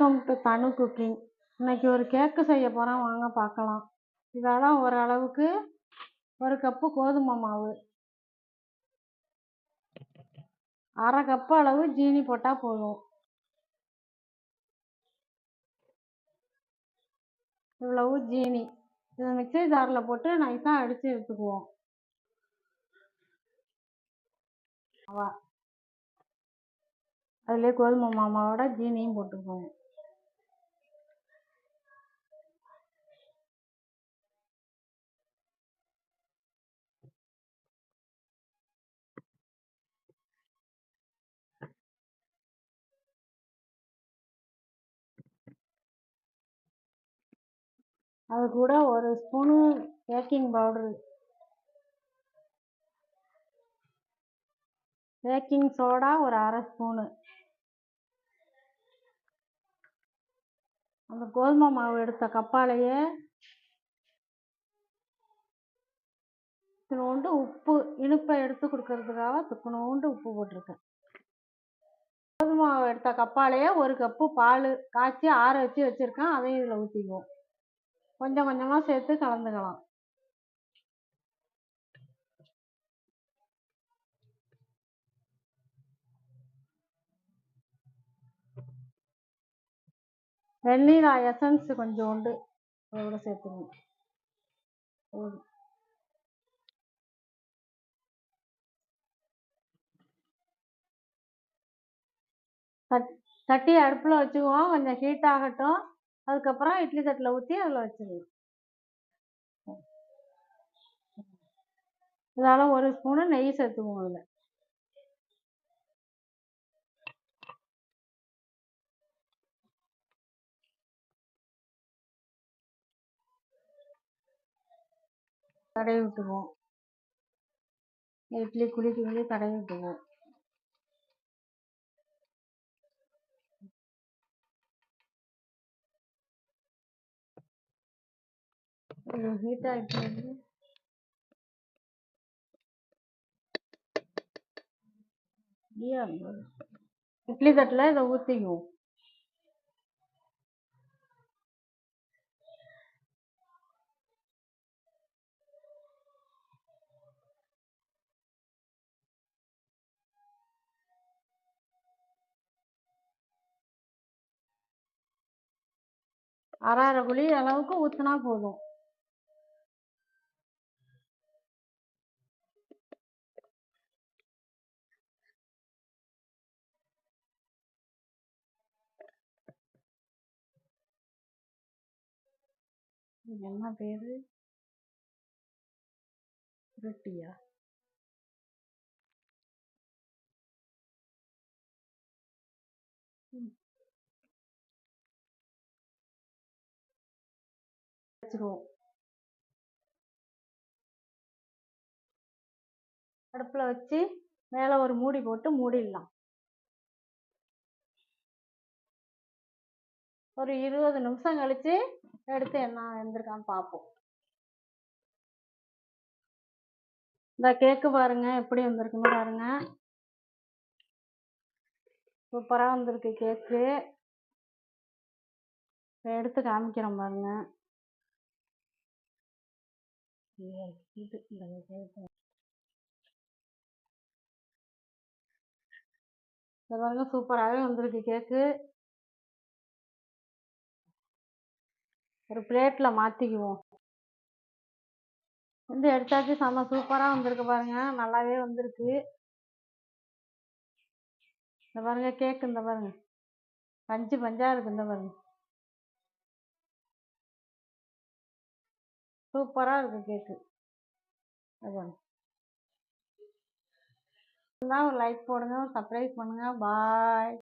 Welcome to Thanu cooking இன்னைக்கு ஒரு கேக்கு செய்ய போகிறேன் வாங்க பார்க்கலாம். இதெல்லாம் ஓரளவுக்கு ஒரு கப்பு கோதுமை மாவு. அரை கப்பு அளவு ஜீனி போட்டால் போதும். இவ்வளவு ஜீனி இதை மிக்ஸி ஜாரில் போட்டு நைஸாக அடித்து எடுத்துக்குவோம். அதிலே கோதுமை மாமாவோட ஜீனியும் போட்டுக்குவோம். அது கூட ஒரு spoon baking powder baking soda ஒரு அரை ஸ்பூனு அந்த கோதுமை மாவு எடுத்த கப்பாலேயே துணுண்டு உப்பு இனிப்பை எடுத்து கொடுக்கறதுக்காக துக்குனோண்டு உப்பு போட்டிருக்கேன். கோதுமை மாவு எடுத்த கப்பாலேயே ஒரு கப்பு பால் காய்ச்சி ஆற வச்சு வச்சுருக்கேன். அதையும் இதில் ஊற்றிக்குவோம் கொஞ்சம் கொஞ்சமாக சேர்த்து கலந்துக்கலாம். வெண்ணிலா எசன்ஸ் கொஞ்சோண்டு அதோட சேர்த்துக்கணும். போதும் தட் தட்டி அடுப்பில் வச்சுக்குவோம். கொஞ்சம் ஹீட் ஆகட்டும். அதுக்கப்புறம் இட்லி தட்டில் ஊற்றி அதில் வச்சிடலாம். இதால் ஒரு ஸ்பூனு நெய் சேர்த்துக்குவோம் அதில். தடவி விட்டுக்குவோம் இட்லி குழிக்கு குழி தடவி விட்டுக்குவோம் ஹீட் ஆகிட்டு வந்து இட்லி தட்டில் இதை ஊற்றிக்குவோம் அரை அரை குழி அளவுக்கு ஊற்றினா போதும் என்ன பேரு? ரொட்டியா? வச்சுருவோம். அடுப்பில் வச்சு மேலே ஒரு மூடி போட்டு மூடிடலாம். ஒரு இருபது நிமிஷம் கழித்து எடுத்து என்ன வந்திருக்கான்னு பார்ப்போம் இந்த கேக்கு பாருங்க எப்படி வந்திருக்குன்னு பாருங்க. சூப்பராக வந்திருக்கு கேக்கு எடுத்து காமிக்கிறோம் பாருங்க. பாருங்க சூப்பராகவே வந்திருக்கு கேக்கு ஒரு பிளேட்டில் மாற்றிக்குவோம் வந்து எடுத்தாச்சு செம்ம சூப்பராக வந்திருக்கு பாருங்கள் நல்லாவே வந்திருக்கு. இந்த பாருங்க கேக்கு இந்த பாருங்கள் பஞ்சு பஞ்சாக இருக்கு இந்த பாருங்கள் சூப்பராக இருக்குது கேக்கு அதான் ஒரு லைக் போடுங்க. சர்ப்ரைஸ் பண்ணுங்கள் பாய்